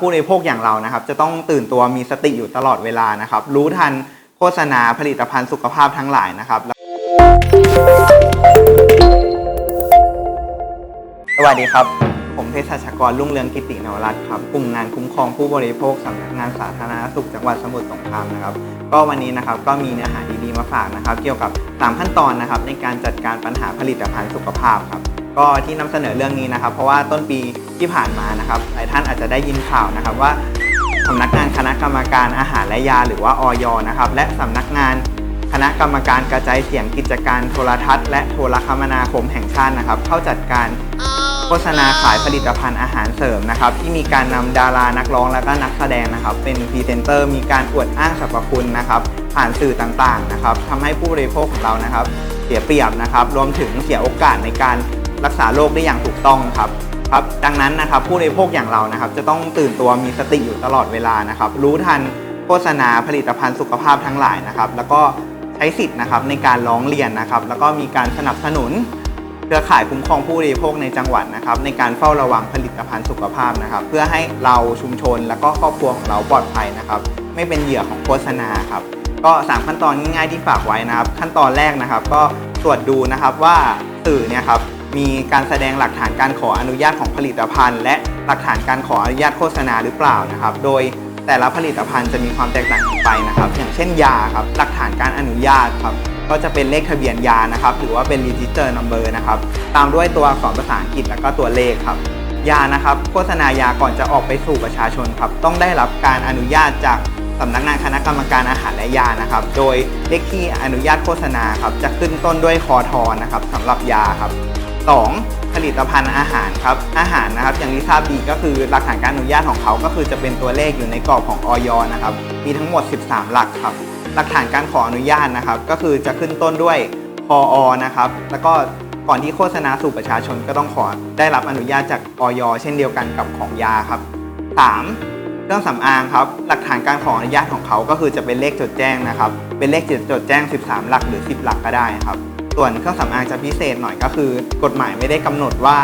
ผู้บริโภคอย่างเรานะครับ จะต้องตื่นตัวมีสติอยู่ตลอดเวลานะครับ รู้ทันโฆษณาผลิตภัณฑ์สุขภาพทั้งหลายนะครับ สวัสดีครับ ผมเภสัชกรรุ่งเรืองกิตินวรัตน์ครับกลุ่มงานคุ้มครองผู้บริโภคสำนักงานสาธารณสุขจังหวัดสมุทรสงครามนะครับ ก็วันนี้นะครับก็มีเนื้อหาดีๆมาฝากนะครับ เกี่ยวกับ 3 ขั้นตอนนะครับ ในการจัดการปัญหาผลิตภัณฑ์สุขภาพครับ ก็ที่นำเสนอเรื่องนี้นะครับ เพราะว่าต้นปีที่ผ่านมานะครับหลายท่านอาจจะได้ยินข่าวนะครับว่าสำนักงานคณะกรรมการอาหารและยาหรือว่าออยนะครับ และสำนักงานคณะกรรมการกระจายเสียงกิจการโทรทัศน์และโทรคมนาคมแห่งชาตินะครับ เข้าจัดการโฆษณาขายผลิตภัณฑ์อาหารเสริมนะครับ ที่มีการนำดารานักร้องและก็นักแสดงนะครับ เป็นพรีเซนเตอร์มีการอวดอ้างสรรพคุณนะครับ ผ่านสื่อต่างๆนะครับทำให้ผู้บริโภคของเรานะครับ เสียเปรียบนะครับ รวมถึงเสียโอกาสในการ รักษาโรคได้อย่างถูกต้องครับครับดังนั้นนะครับผู้บริโภคอย่างเรานะครับ จะต้องตื่นตัวมีสติอยู่ตลอดเวลานะครับ รู้ทันโฆษณาผลิตภัณฑ์สุขภาพทั้งหลายนะครับ แล้วก็ใช้สิทธิ์นะครับในการร้องเรียนนะครับ แล้วก็มีการสนับสนุนเครือข่ายคุ้มครองผู้บริโภคในจังหวัดนะครับ ในการเฝ้าระวังผลิตภัณฑ์สุขภาพนะครับ เพื่อให้เราชุมชน และก็ครอบครัวของเราปลอดภัยนะครับ ไม่เป็นเหยื่อของโฆษณาครับก็สามขั้นตอนง่ายๆที่ฝากไว้นะครับ ขั้นตอนแรกนะครับ ก็ตรวจดูนะครับว่าสื่อเนี่ยครับ มีการแสดงหลักฐานการขออนุญาตของผลิตภัณฑ์ และหลักฐานการขออนุญาตโฆษณาหรือเปล่านะครับ โดยแต่ละผลิตภัณฑ์จะมีความแตกต่างกันไปนะครับ อย่างเช่นยาครับหลักฐานการอนุญาตครับก็จะเป็นเลขทะเบียนยานะครับหรือว่าเป็น register number นะครับตามด้วยตัวอักษรภาษาอังกฤษแล้วก็ตัวเลขครับยานะครับโฆษณายาก่อนจะออกไปสู่ประชาชนครับต้องได้รับการอนุญาตจากสำนักงานคณะกรรมการอาหารและยานะครับ โดยเลขที่อนุญาตโฆษณาครับจะขึ้นต้นด้วยคอทอนะครับสำหรับยาครับ 2. ผลิตภัณฑ์อาหารครับ อาหารนะครับอย่างที่ทราบดีก็คือหลักฐานการอนุญาตของเขาก็คือจะเป็นตัวเลขอยู่ในกรอบของออยนะครับ มีทั้งหมด 13 หลักครับ หลักฐานการขออนุญาตนะครับ ก็คือจะขึ้นต้นด้วยพออนะครับ แล้วก็ก่อนที่โฆษณาสู่ประชาชนก็ต้องขอได้รับอนุญาตจากออยเช่นเดียวกันกับของยาครับ 3. เครื่องสำอางครับ หลักฐานการขออนุญาตของเขาก็คือจะเป็นเลขจดแจ้งนะครับ เป็นเลขจดแจ้ง 13 หลักหรือ 10 หลักก็ได้ครับ ส่วนเครื่องสำอางจะพิเศษหน่อยก็คือ กฎหมายไม่ได้กำหนดว่า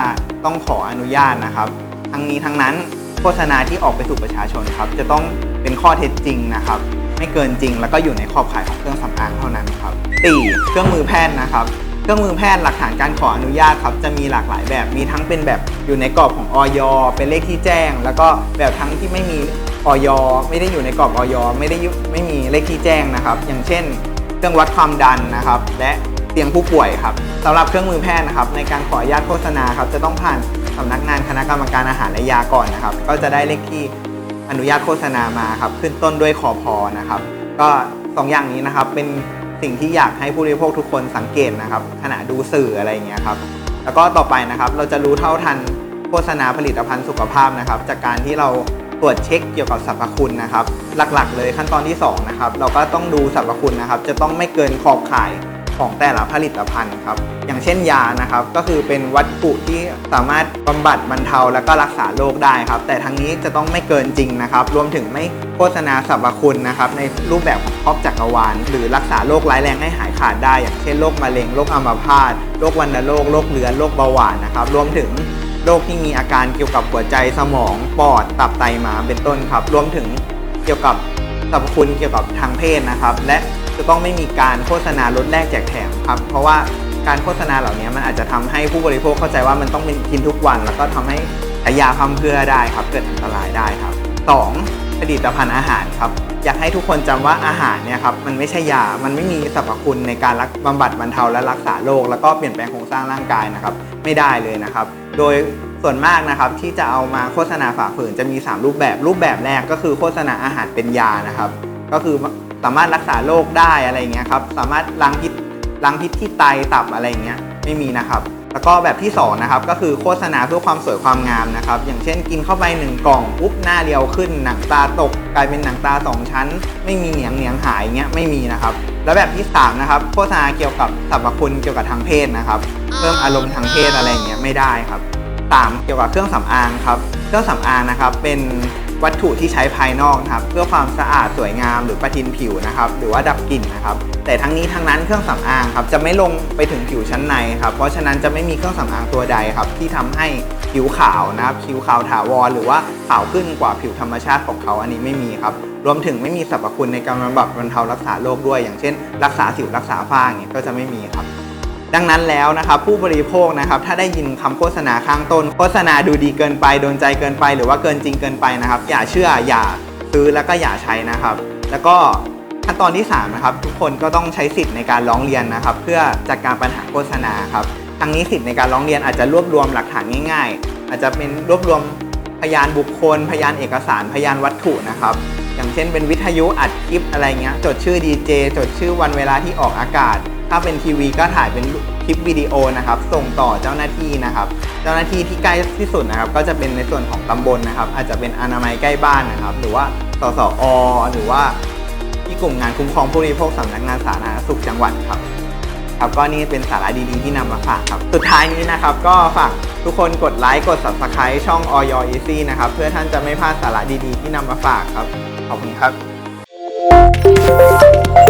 ต้องขออนุญาตนะครับ ทั้งนี้ทั้งนั้นโฆษณาที่ออกไปสู่ประชาชนครับ จะต้องเป็นข้อเท็จจริงนะครับ ไม่เกินจริง แล้วก็อยู่ในขอบข่ายของเครื่องสำอางเท่านั้นครับ 4. เครื่องมือแพทย์นะครับเครื่องมือแพทย์หลักฐานการขออนุญาตครับจะมีหลากหลายแบบมีทั้งเป็นแบบอยู่ในกรอบของออยเป็นเลขที่แจ้ง แล้วก็แบบทั้งที่ไม่มีออยไม่ได้อยู่ในกรอบออยไม่ได้ยุไม่มีเลขที่แจ้งนะครับ อย่างเช่น เครื่องวัดความดันนะครับ และ เตียงผู้ป่วยครับสำหรับเครื่องมือแพทย์นะครับในการขออนุญาตโฆษณาครับจะต้องผ่านสำนักงานคณะกรรมการอาหารและยาก่อนนะครับ ก็จะได้เลขที่อนุญาตโฆษณามาครับขึ้นต้นด้วยคอพอนะครับ ก็สองอย่างนี้นะครับเป็นสิ่งที่อยากให้ผู้บริโภคทุกคนสังเกตนะครับขณะดูสื่ออะไรอย่างเงี้ยครับแล้วก็ต่อไปนะครับเราจะรู้เท่าทันโฆษณาผลิตภัณฑ์สุขภาพนะครับ จากการที่เราตรวจเช็คเกี่ยวกับสรรพคุณนะครับ หลักๆ เลยขั้นตอนที่สองนะครับเราก็ต้องดูสรรพคุณนะครับ จะต้องไม่เกินขอบข่าย ของแต่ละผลิตภัณฑ์ครับ อย่างเช่นยานะครับ ก็คือเป็นวัตถุที่สามารถบำบัดบรรเทาและก็รักษาโรคได้ครับ แต่ทั้งนี้จะต้องไม่เกินจริงนะครับ รวมถึงไม่โฆษณาสรรพคุณนะครับในรูปแบบของครอบจักรวาล หรือรักษาโรคร้ายแรงให้หายขาดได้ อย่างเช่นโรคมะเร็งโรคอัมพาตโรควัณโรคโรคเรื้อนโรคเบาหวานนะครับ รวมถึงโรคที่มีอาการเกี่ยวกับหัวใจสมองปอดตับไตม้าเป็นต้นครับ รวมถึงเกี่ยวกับสรรพคุณเกี่ยวกับทางเพศนะครับ และ จะต้องไม่มีการโฆษณาลดแลกแจกแถมครับ เพราะว่าการโฆษณาเหล่านี้มันอาจจะทำให้ผู้บริโภคเข้าใจว่ามันต้องเป็นกินทุกวัน แล้วก็ทำให้ใช้ยาพัมเพื่อได้ครับ เกิดอันตรายได้ครับ 2. ผลิตภัณฑ์อาหารครับ อยากให้ทุกคนจำว่าอาหารเนี่ยครับมันไม่ใช่ยา มันไม่มีสรรพคุณในการรักบำบัดบรรเทาและรักษาโรคแล้วก็เปลี่ยนแปลงโครงสร้างร่างกายนะครับ ไม่ได้เลยนะครับ โดยส่วนมากนะครับที่จะเอามาโฆษณาฝ่าฝืนจะมี 3 รูปแบบ รูปแบบแรกก็คือโฆษณาอาหารเป็นยานะครับ ก็คือ สามารถรักษาโรคได้อะไรเงี้ยครับสามารถล้างพิษล้างพิษที่ไตตับอะไรเงี้ยไม่มีนะครับแล้วก็แบบที่2นะครับก็คือโฆษณาเพื่อความสวยความงามนะครับ อย่างเช่นกินเข้าไปหนึ่งกล่องปุ๊บหน้าเรียวขึ้น หนังตาตกกลายเป็นหนังตาสองชั้น ไม่มีเหนียงเหนียงหายเงี้ยไม่มีนะครับ แล้วแบบที่3นะครับโฆษณาเกี่ยวกับสรรพคุณเกี่ยวกับทางเพศนะครับเพิ่มอารมณ์ทางเพศอะไรเงี้ยไม่ได้ครับ3เกี่ยวกับเครื่องสำอางครับ เครื่องสำอางนะครับเป็น วัตถุที่ใช้ภายนอกนะครับเพื่อความสะอาดสวยงามหรือประทินผิวนะครับหรือว่าดับกลิ่นนะครับแต่ทั้งนี้ทั้งนั้นเครื่องสำอางครับจะไม่ลงไปถึงผิวชั้นในครับเพราะฉะนั้นจะไม่มีเครื่องสำอางตัวใดครับที่ทำให้ผิวขาวนะครับผิวขาวถาวรหรือว่าขาวขึ้นกว่าผิวธรรมชาติของเขาอันนี้ไม่มีครับรวมถึงไม่มีสรรพคุณในการบำบัดบรรเทารักษาโรคด้วย อย่างเช่น รักษาสิวรักษาฝ้าอย่างเงี้ยก็จะไม่มีครับ ดังนั้นแล้วนะครับผู้บริโภคนะครับถ้าได้ยินคำโฆษณาข้างต้น โฆษณาดูดีเกินไปโดนใจเกินไป หรือว่าเกินจริงเกินไปนะครับ อย่าเชื่ออย่าซื้อแล้วก็อย่าใช้นะครับ แล้วก็ขั้นตอนที่3นะครับทุกคนก็ต้องใช้สิทธิ์ในการร้องเรียนนะครับ เพื่อจัดการปัญหาโฆษณาครับทั้งนี้สิทธิ์ในการร้องเรียนอาจจะรวบรวมหลักฐานง่าย ๆ อาจจะเป็นรวบรวมพยานบุคคล พยานเอกสาร พยานวัตถุนะครับ อย่างเช่นเป็นวิทยุอัดคลิปอะไรเงี้ยจดชื่อดีเจจดชื่อวันเวลาที่ออกอากาศ ถ้าเป็นทีวีก็ถ่ายเป็นคลิปวิดีโอนะครับ ส่งต่อเจ้าหน้าที่นะครับ เจ้าหน้าที่ที่ใกล้ที่สุดนะครับ ก็จะเป็นในส่วนของตำบลนะครับ อาจจะเป็นอนามัยใกล้บ้านนะครับ หรือว่าสสอหรือว่าที่กลุ่มงานคุ้มครองผู้บริโภคสำนักงานสาธารณสุขจังหวัดครับครับก็นี่เป็นสาระดีๆที่นำมาฝากครับ สุดท้ายนี้นะครับ ก็ฝากทุกคนกดไลค์กด subscribe ช่อง Oyo Easy นะครับ เพื่อท่านจะไม่พลาดสาระดีๆที่นำมาฝากครับ ขอบคุณครับ